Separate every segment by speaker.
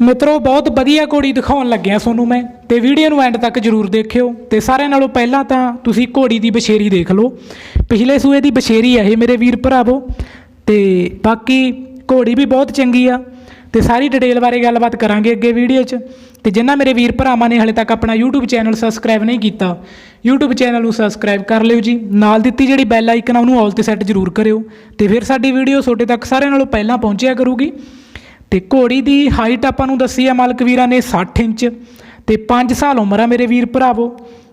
Speaker 1: ਮਿੱਤਰੋ, ਬਹੁਤ ਵਧੀਆ ਘੋੜੀ ਦਿਖਾਉਣ ਲੱਗਿਆ ਤੁਹਾਨੂੰ ਮੈਂ ਤੇ ਵੀਡੀਓ ਨੂੰ ਐਂਡ ਤੱਕ ਜਰੂਰ ਦੇਖਿਓ ਤੇ ਸਾਰਿਆਂ ਨਾਲੋਂ ਪਹਿਲਾਂ ਤਾਂ ਤੁਸੀਂ ਘੋੜੀ ਦੀ ਬਸ਼ੇਰੀ ਦੇਖ ਲਓ। ਪਿਛਲੇ ਸੂਏ ਦੀ ਬਸ਼ੇਰੀ ਹੈ ਇਹ ਮੇਰੇ ਵੀਰ ਭਰਾਵੋ ਤੇ ਬਾਕੀ ਘੋੜੀ ਵੀ ਬਹੁਤ ਚੰਗੀ ਆ ਤੇ ਸਾਰੀ ਡਿਟੇਲ ਬਾਰੇ ਗੱਲਬਾਤ ਕਰਾਂਗੇ ਅੱਗੇ ਵੀਡੀਓ 'ਚ। ਤੇ ਜਿਨ੍ਹਾਂ ਮੇਰੇ ਵੀਰ ਭਰਾਵਾਂ ਨੇ ਹਲੇ ਤੱਕ ਆਪਣਾ YouTube ਚੈਨਲ ਸਬਸਕ੍ਰਾਈਬ ਨਹੀਂ ਕੀਤਾ, YouTube ਚੈਨਲ ਨੂੰ ਸਬਸਕ੍ਰਾਈਬ ਕਰ ਲਿਓ ਜੀ। ਨਾਲ ਦਿੱਤੀ ਜਿਹੜੀ ਬੈਲ ਆਈਕਨ ਆ, ਉਹਨੂੰ ਆਲ ਤੇ ਸੈੱਟ ਜਰੂਰ ਕਰਿਓ ਤੇ ਫਿਰ ਸਾਡੀ ਵੀਡੀਓ ਤੁਹਾਡੇ ਤੱਕ ਸਾਰਿਆਂ ਨਾਲੋਂ ਪਹਿਲਾਂ ਪਹੁੰਚਿਆ ਕਰੂਗੀ। ਤੇ ਘੋੜੀ ਦੀ ਹਾਈਟ ਆਪਾਂ ਨੂੰ ਦੱਸੀ ਆ ਮਾਲਕ ਵੀਰਾਂ ਨੇ 60 ਇੰਚ, ਤੇ 5 ਸਾਲ ਉਮਰ ਆ ਮੇਰੇ ਵੀਰ ਭਰਾਵੋ,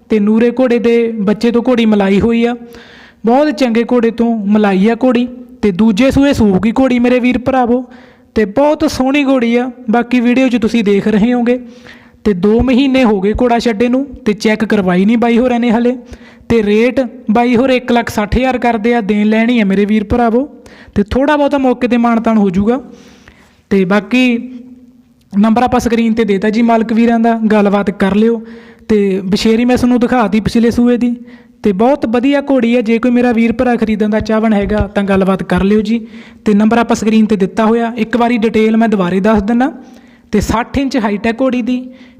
Speaker 1: ਤੇ ਨੂਰੇ ਘੋੜੇ ਦੇ ਬੱਚੇ ਤੋਂ ਘੋੜੀ ਮਲਾਈ ਹੋਈ ਆ। ਬਹੁਤ ਚੰਗੇ ਘੋੜੇ ਤੋਂ ਮਲਾਈ ਆ ਘੋੜੀ, ਤੇ ਦੂਜੇ ਸੂਏ ਸੂਗੀ ਘੋੜੀ ਮੇਰੇ ਵੀਰ ਭਰਾਵੋ, ਤੇ ਬਹੁਤ ਸੋਹਣੀ ਘੋੜੀ ਆ। ਬਾਕੀ ਵੀਡੀਓ 'ਚ ਤੁਸੀਂ ਦੇਖ ਰਹੇ ਹੋਗੇ। ਤੇ 2 ਮਹੀਨੇ ਹੋ ਗਏ ਘੋੜਾ ਛੱਡੇ ਨੂੰ, ਤੇ ਚੈੱਕ ਕਰਵਾਈ ਨਹੀਂ ਬਾਈ ਹੋਰਾਂ ਨੇ ਹਲੇ। ਤੇ ਰੇਟ ਬਾਈ ਹੋਰ 160000 ਕਰਦੇ ਆ, ਦੇਣ ਲੈਣੀ ਆ ਮੇਰੇ ਵੀਰ ਭਰਾਵੋ। ਤੇ ਥੋੜਾ ਬਹੁਤਾ ਮੌਕੇ ਤੇ ਮਾਨਤਾਨ ਹੋ ਜਾਊਗਾ। ਤੇ ਬਾਕੀ ਨੰਬਰ ਆਪਾਂ ਸਕਰੀਨ ਤੇ ਦੇਤਾ ਜੀ ਮਾਲਕ ਵੀਰਾਂ ਦਾ, ਗੱਲਬਾਤ ਕਰ ਲਿਓ। ਤੇ ਬਸ਼ੇਰੀ ਮੈਂ ਤੁਹਾਨੂੰ ਦਿਖਾਤੀ ਪਿਛਲੇ ਸੂਏ ਦੀ। ਤੇ ਬਹੁਤ ਵਧੀਆ ਘੋੜੀ ਹੈ, ਜੇ ਕੋਈ ਮੇਰਾ ਵੀਰ ਭਰਾ ਖਰੀਦਣ ਦਾ ਚਾਹਵਣ ਹੈਗਾ, ਤਾਂ ਗੱਲਬਾਤ ਕਰ ਲਿਓ ਜੀ। ਤੇ ਨੰਬਰ ਆਪਾਂ ਸਕਰੀਨ ਤੇ ਦਿੱਤਾ ਹੋਇਆ, ਇੱਕ ਵਾਰੀ ਡਿਟੇਲ ਮੈਂ ਦੁਬਾਰੇ ਦੱਸ ਦਿੰਦਾ ਤੇ 60 ਇੰਚ ਹਾਈਟ ਹੈ ਘੋੜੀ ਦੀ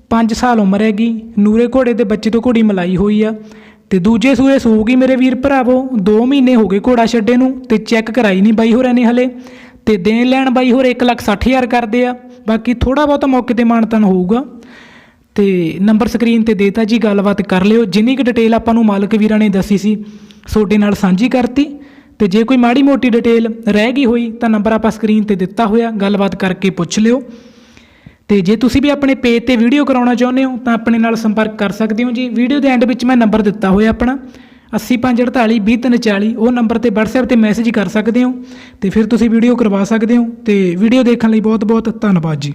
Speaker 1: 5 ਸਾਲ ਉਮਰ ਹੈਗੀ, ਨੂਰੇ ਘੋੜੇ ਦੇ ਬੱਚੇ ਤੋਂ ਘੋੜੀ ਮਲਾਈ ਹੋਈ ਆ। ਤੇ ਦੂਜੇ ਸੂਏ ਸੂਗੀ ਮੇਰੇ ਵੀਰ ਭਰਾਵੋ 2 ਮਹੀਨੇ ਹੋ ਗਏ ਘੋੜਾ ਛੱਡੇ ਨੂੰ, ਤੇ ਚੈੱਕ ਕਰਾਈ ਨਹੀਂ ਬਾਈ ਹੋਰਾਂ ਨੇ ਹਲੇ। ਤੇ ਦੇਣ ਲੈਣ ਬਾਈ ਹੋਰ 160000 ਕਰਦੇ ਆ। ਬਾਕੀ ਥੋੜਾ ਬਹੁਤ ਮੌਕੇ ਤੇ ਮਾਨਤਨ ਹੋਊਗਾ। ਤੇ ਨੰਬਰ ਸਕਰੀਨ ਤੇ ਦੇਤਾ ਜੀ, ਗੱਲਬਾਤ ਕਰ ਲਿਓ। ਜਿੰਨੀ ਕੁ ਡਿਟੇਲ ਆਪਾਂ ਨੂੰ ਮਾਲਕ ਵੀਰਾਂ ਨੇ ਦੱਸੀ ਸੀ ਤੁਹਾਡੇ ਨਾਲ ਸਾਂਝੀ ਕਰਤੀ। ਤੇ ਜੇ ਕੋਈ ਮਾੜੀ ਮੋਟੀ ਡਿਟੇਲ ਰਹਿ ਗਈ ਹੋਈ, ਤਾਂ ਨੰਬਰ ਆਪਾਂ ਸਕਰੀਨ ਤੇ ਦਿੱਤਾ ਹੋਇਆ। ਗੱਲਬਾਤ ਕਰਕੇ ਪੁੱਛ ਲਿਓ। ਤੇ ਜੇ ਤੁਸੀਂ ਵੀ ਆਪਣੇ ਪੇਜ ਤੇ ਵੀਡੀਓ ਕਰਾਉਣਾ ਚਾਹੁੰਦੇ ਹੋ, ਤਾਂ ਆਪਣੇ ਨਾਲ ਸੰਪਰਕ ਕਰ ਸਕਦੇ ਹੋ ਜੀ। ਵੀਡੀਓ ਦੇ ਐਂਡ ਵਿੱਚ ਮੈਂ ਨੰਬਰ ਦਿੱਤਾ ਹੋਇਆ ਆਪਣਾ। 8548 20340 ਉਹ ਨੰਬਰ ਤੇ WhatsApp ਤੇ ਮੈਸੇਜ ਕਰ ਸਕਦੇ ਹੋ ਤੇ ਫਿਰ ਤੁਸੀਂ ਵੀਡੀਓ ਕਰਵਾ ਸਕਦੇ ਹੋ ਤੇ ਵੀਡੀਓ ਦੇਖਣ ਲਈ ਬਹੁਤ ਬਹੁਤ ਧੰਨਵਾਦ ਜੀ।